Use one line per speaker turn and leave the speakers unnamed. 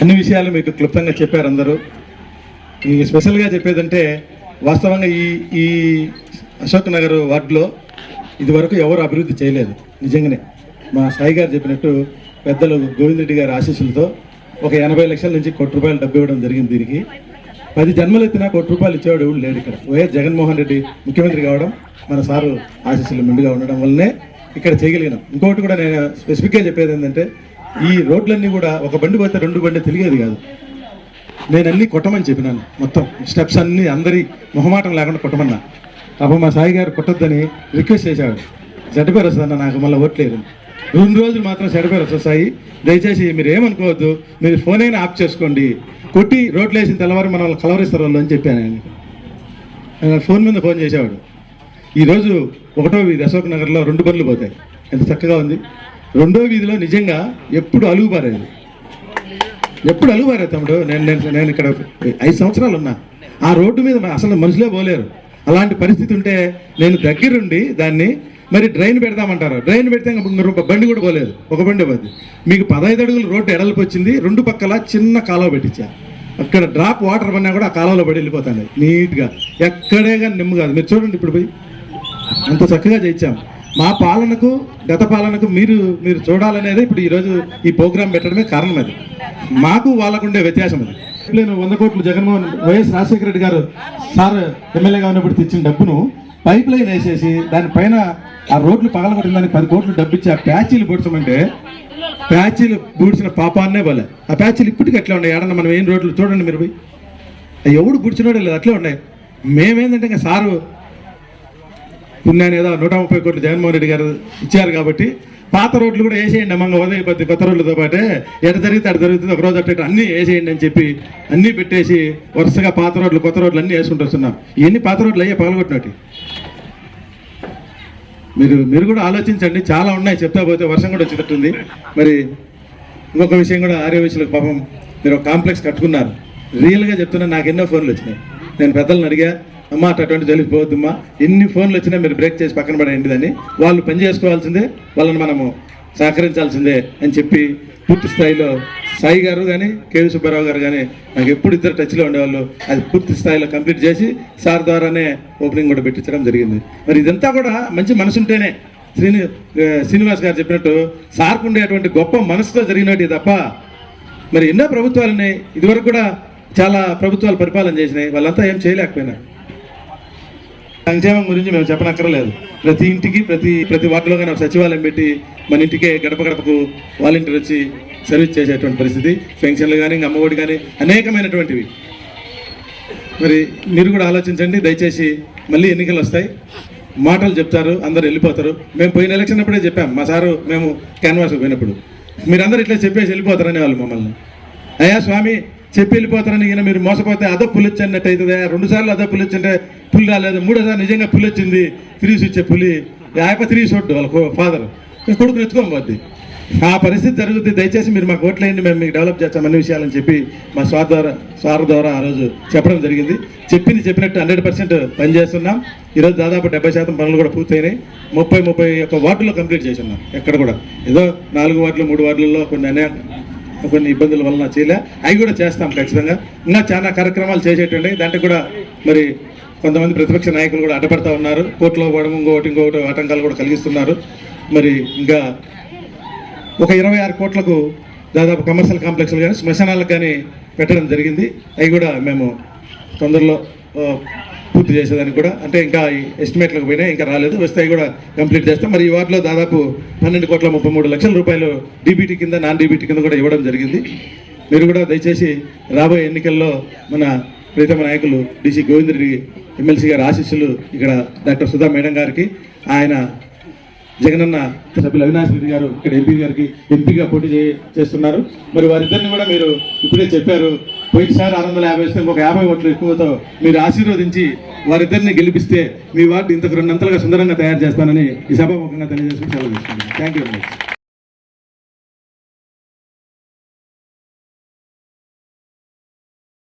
అన్ని విషయాలు మీకు క్లుప్తంగా చెప్పారు అందరూ. ఈ స్పెషల్గా చెప్పేదంటే వాస్తవంగా ఈ ఈ అశోక్ నగర్ వార్డులో ఇదివరకు ఎవరు అభివృద్ధి చేయలేదు. నిజంగానే మా సాయి గారు చెప్పినట్టు పెద్దలు గోవింద్ రెడ్డి గారి ఆశీస్సులతో ఒక ఎనభై లక్షల నుంచి కోటి రూపాయలు డబ్బు ఇవ్వడం జరిగింది దీనికి. పది జన్మలు ఎత్తినా కోటి రూపాయలు ఇచ్చేవాడు ఎవడు లేడు ఇక్కడ. వైఎస్ జగన్మోహన్ రెడ్డి ముఖ్యమంత్రి కావడం మన సారు ఆశీస్సులు మెండుగా ఉండడం వల్లనే ఇక్కడ చేయగలిగినాం. ఇంకొకటి కూడా నేను స్పెసిఫిక్గా చెప్పేది ఏంటంటే ఈ రోడ్లన్నీ కూడా ఒక బండి పోతే రెండు బండి తెలియదు కాదు. నేను అన్ని కొట్టమని చెప్పినాను మొత్తం. స్టెప్స్ అన్నీ అందరి మొహమాటం లేకుండా కొట్టమన్నా. అప్పుడు మా సాయి గారు కొట్టొద్దని రిక్వెస్ట్ చేశాడు. చెడ్డపేరు వస్తుందన్న నాకు మళ్ళీ ఓట్లేదు రెండు రోజులు మాత్రం చెడ్డపేరు వస్తుంది సాయి. దయచేసి మీరు ఏమనుకోవద్దు మీరు ఫోన్ అయినా ఆఫ్ చేసుకోండి. కొట్టి రోడ్లు వేసిన తెల్లవారు మనల్ని కలవరిస్తారు వాళ్ళు అని చెప్పాను ఆయన ఫోన్ మీద ఫోన్ చేసేవాడు. ఈరోజు ఒకటో ఇది అశోక్ నగర్లో రెండు బండ్లు పోతాయి. ఎంత చక్కగా ఉంది. రెండో వీధిలో నిజంగా ఎప్పుడు అలుగుబారేది ఎప్పుడు అలుగుబారే తమ్ముడు? నేను నేను నేను ఇక్కడ ఐదు సంవత్సరాలు ఉన్నా. ఆ రోడ్డు మీద అసలు మనుషులే పోలేరు. అలాంటి పరిస్థితి ఉంటే నేను దగ్గరుండి దాన్ని మరి డ్రైన్ పెడదామంటారు. డ్రైన్ పెడితే బండి కూడా పోలేదు. ఒక బండి పోద్ది. మీకు పదహైదు అడుగులు రోడ్డు ఎడలిపి వచ్చింది. రెండు పక్కల చిన్న కాలువ పెట్టించా. అక్కడ డ్రాప్ వాటర్ పడినా కూడా ఆ కాలువలో పడి వెళ్ళిపోతాను. నీట్గా. ఎక్కడే కానీ నిమ్ము కాదు. మీరు చూడండి ఇప్పుడు పోయి. అంత చక్కగా చేయించాము మా పాలనకు గత పాలనకు మీరు మీరు చూడాలనేది ఇప్పుడు ఈరోజు ఈ ప్రోగ్రాం పెట్టడమే కారణం అది. మాకు వాళ్ళకు ఉండే వ్యత్యాసం అది. నేను వంద కోట్లు జగన్మోహన్ వైఎస్ రాజశేఖర రెడ్డి గారు సార్ ఎమ్మెల్యేగా ఉన్నప్పుడు తెచ్చిన డబ్బును పైప్ లైన్ వేసేసి దానిపైన ఆ రోడ్లు పగలగొట్టిన దానికి పది కోట్లు డబ్బు ఇచ్చి ఆ ప్యాచీలు పూడ్చమంటే ప్యాచీలు పూడ్చిన పాపాన్నే పోలే ఆ ప్యాచీలు ఇప్పటికీ అట్లా ఉన్నాయి? ఏడన్నా మనం ఏం రోడ్లు చూడండి మీరు పోయి. ఎవడు పుడిచినోడే లేదు అట్లే ఉన్నాయి. మేమేంటంటే ఇంకా సారు ఉన్నాయని ఏదో నూట ముప్పై కోట్లు జగన్మోహన్ రెడ్డి గారు ఇచ్చారు కాబట్టి పాత రోడ్లు కూడా వేసేయండి అమ్మ ఉదయపతి కొత్త రోడ్లతో పాటే. ఎట జరిగితే అటు జరుగుతుంది ఒక రోజు అట్ట అన్నీ వేసేయండి అని చెప్పి అన్నీ పెట్టేసి వరుసగా పాత రోడ్లు కొత్త రోడ్లు అన్నీ వేసుకుంటూ వస్తున్నాం ఇవన్నీ పాత రోడ్లు అయ్యే పగలగొట్టినట్టు. మీరు మీరు కూడా ఆలోచించండి చాలా ఉన్నాయి చెప్తా పోతే వర్షం కూడా వచ్చేటట్టుంది. మరి ఇంకొక విషయం కూడా ఆర్యవయసులకు పాపం మీరు ఒక కాంప్లెక్స్ కట్టుకున్నారు. రియల్గా చెప్తున్నా నాకు ఎన్నో ఫోన్లు వచ్చినాయి. నేను పెద్దలను అడిగా అమ్మా అటువంటి జోలికి పోవద్దమ్మా. ఎన్ని ఫోన్లు వచ్చినా మీరు బ్రేక్ చేసి పక్కన పడేయండి దాన్ని వాళ్ళు పని చేసుకోవాల్సిందే వాళ్ళని మనము సహకరించాల్సిందే అని చెప్పి పూర్తి స్థాయిలో సాయి గారు కానీ కేవీ సుబ్బారావు గారు కానీ నాకు ఎప్పుడు ఇద్దరు టచ్లో ఉండేవాళ్ళు. అది పూర్తి స్థాయిలో కంప్లీట్ చేసి సార్ ద్వారానే ఓపెనింగ్ కూడా పెట్టించడం జరిగింది. మరి ఇదంతా కూడా మంచి మనసుంటేనే శ్రీని శ్రీనివాస్ గారు చెప్పినట్టు సార్కు ఉండేటువంటి గొప్ప మనసుతో జరిగినట్టు తప్ప మరి ఎన్నో ప్రభుత్వాలు ఉన్నాయి ఇదివరకు కూడా చాలా ప్రభుత్వాలు పరిపాలన చేసినాయి. వాళ్ళంతా ఏం చేయలేకపోయినా సంక్షేమం గురించి మేము చెప్పనక్కర్లేదు. ప్రతి ఇంటికి ప్రతి ప్రతి వార్డులో కానీ సచివాలయం పెట్టి మన ఇంటికే గడప గడపకు వాలంటీర్ వచ్చి సర్వీస్ చేసేటువంటి పరిస్థితి. పెన్షన్లు కానీ ఇంకా అమ్మఒడి కానీ అనేకమైనటువంటివి. మరి మీరు కూడా ఆలోచించండి. దయచేసి మళ్ళీ ఎన్నికలు వస్తాయి. మాటలు చెప్తారు అందరు వెళ్ళిపోతారు. మేము పోయిన ఎలక్షన్ అప్పుడే చెప్పాం. మా సారు మేము క్యాన్వాస్ పోయినప్పుడు. మీరందరూ ఇట్లా చెప్పేసి వెళ్ళిపోతారనే వాళ్ళు మమ్మల్ని. అయ్యా స్వామి చెప్పి వెళ్ళిపోతారని ఈయన మీరు మోసపోతే అదో పులి వచ్చినట్టు అవుతుంది? రెండు సార్లు అదో పులిచ్చుంటే పులి రాలేదు. మూడోసారి నిజంగా పులి వచ్చింది. తిరిగి వచ్చే పులి. ఆయప తిరిగి చూడ్డు వాళ్ళ ఫాదర్ కొడుకు ఎత్తుకొని ఆ పరిస్థితి జరుగుతుంది దయచేసి మీరు మాకు ఓట్లేయండి మేము మీకు డెవలప్ చేస్తాం అన్ని విషయాలని చెప్పి మా స్వార్ ద్వారా స్వార్ ద్వారా ఆ రోజు చెప్పడం జరిగింది. చెప్పింది చెప్పినట్టు హండ్రెడ్ పర్సెంట్ పనిచేస్తున్నాం. ఈరోజు దాదాపు డెబ్బై శాతం పనులు కూడా పూర్తయినాయి. ముప్పై ముప్పై ఒక్క వార్డులో కంప్లీట్ చేసి ఉన్నాం ఎక్కడ కూడా. ఏదో నాలుగు వార్డులు మూడు వార్డులలో కొన్ని అనేక కొన్ని ఇబ్బందుల వలన చేయలే. అవి కూడా చేస్తాం ఖచ్చితంగా. ఇంకా చాలా కార్యక్రమాలు చేసేటువంటి దాంట్లో కూడా మరి కొంతమంది ప్రతిపక్ష నాయకులు కూడా అడ్డపడతా ఉన్నారు. కోర్టులో పోవడం ఇంకోటి ఇంకోటి ఆటంకాలు కూడా కలిగిస్తున్నారు. మరి ఇంకా ఒక ఇరవై ఆరు కోట్లకు దాదాపు కమర్షియల్ కాంప్లెక్స్లు కానీ శ్మశానాలకు కానీ పెట్టడం జరిగింది. అవి కూడా మేము తొందరలో పూర్తి చేసేదానికి కూడా అంటే ఇంకా ఈ ఎస్టిమేట్లకు పోయినాయి ఇంకా రాలేదు. వస్తే అవి కూడా కంప్లీట్ చేస్తాం. మరి ఈ వాటిలో దాదాపు పన్నెండు కోట్ల ముప్పై మూడు లక్షల రూపాయలు డీబీటీ కింద నాన్ డీబీటీ కింద కూడా ఇవ్వడం జరిగింది. మీరు కూడా దయచేసి రాబోయే ఎన్నికల్లో మన ప్రీతమ నాయకులు డిసి గోవిందరెడ్డి ఎమ్మెల్సీ గారి ఆశీస్సులు ఇక్కడ డాక్టర్ సుధా మేడం గారికి ఆయన జగనన్న సభ్యులు అవినాష్ రెడ్డి గారు ఇక్కడ ఎంపీ గారికి ఎంపీగా పోటీ చే- చేస్తున్నారు. మరి వారిద్దరిని కూడా మీరు ఇప్పుడే చెప్పారు పోయినసారి ఆరు వందల యాభై వస్తే యాభై ఓట్లు ఎక్కువతో మీరు ఆశీర్వదించి వారిద్దరిని గెలిపిస్తే మీ వార్డు ఇంతకు రెండంతలుగా సుందరంగా తయారు చేస్తానని ఈ సభాముఖంగా తెలియజేసుకుని సెలవు తీసుకుంటాను థ్యాంక్ యూ వెరీ మచ్